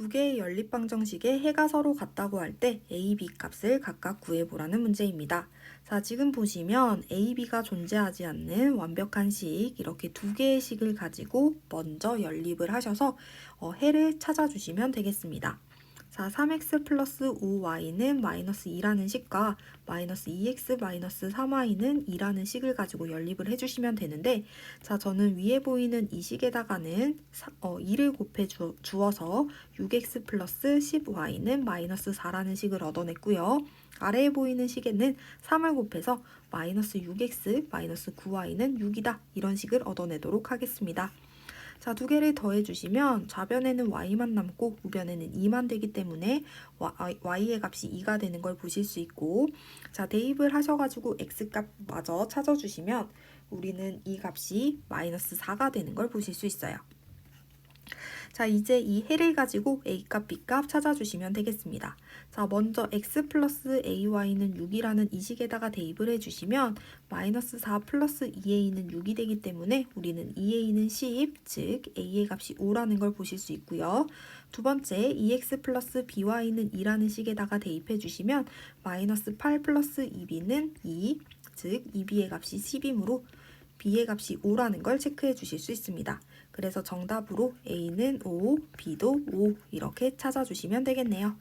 두 개의 연립방정식에 해가 서로 같다고 할 때 a, b 값을 각각 구해보라는 문제입니다. 자, 지금 보시면 a, b가 존재하지 않는 완벽한 식, 이렇게 두 개의 식을 가지고 먼저 연립을 하셔서 어, 해를 찾아주시면 되겠습니다. 자, 3x 플러스 5y는 마이너스 2라는 식과 마이너스 2x 마이너스 3y는 2라는 식을 가지고 연립을 해주시면 되는데 자, 저는 위에 보이는 이 식에다가는 사- 어, 2를 곱해 주, 주어서 6x 플러스 10y는 마이너스 4라는 식을 얻어냈고요. 아래에 보이는 식에는 3을 곱해서 마이너스 6x 마이너스 9y는 6이다 이런 식을 얻어내도록 하겠습니다. 자, 두 개를 더해 주시면 좌변에는 y만 남고 우변에는 2만 되기 때문에 y- y의 값이 2가 되는 걸 보실 수 있고 자, 대입을 하셔가지고 x값 마저 찾아주시면 우리는 이 값이 마이너스 4가 되는 걸 보실 수 있어요. 자, 이제 이 해를 가지고 a값, b값 찾아주시면 되겠습니다. 자, 먼저 x 플러스 ay는 6이라는 이 식에다가 대입을 해주시면 마이너스 4 플러스 2a는 6이 되기 때문에 우리는 2a는 10, 즉 a의 값이 5라는 걸 보실 수 있고요. 두 번째 2x 플러스 by는 2라는 식에다가 대입해 주시면 마이너스 8 플러스 2b는 2, 즉 2b의 값이 10이므로 b의 값이 5라는 걸 체크해 주실 수 있습니다. 그래서 정답으로 a는 5, b도 5 이렇게 찾아주시면 되겠네요.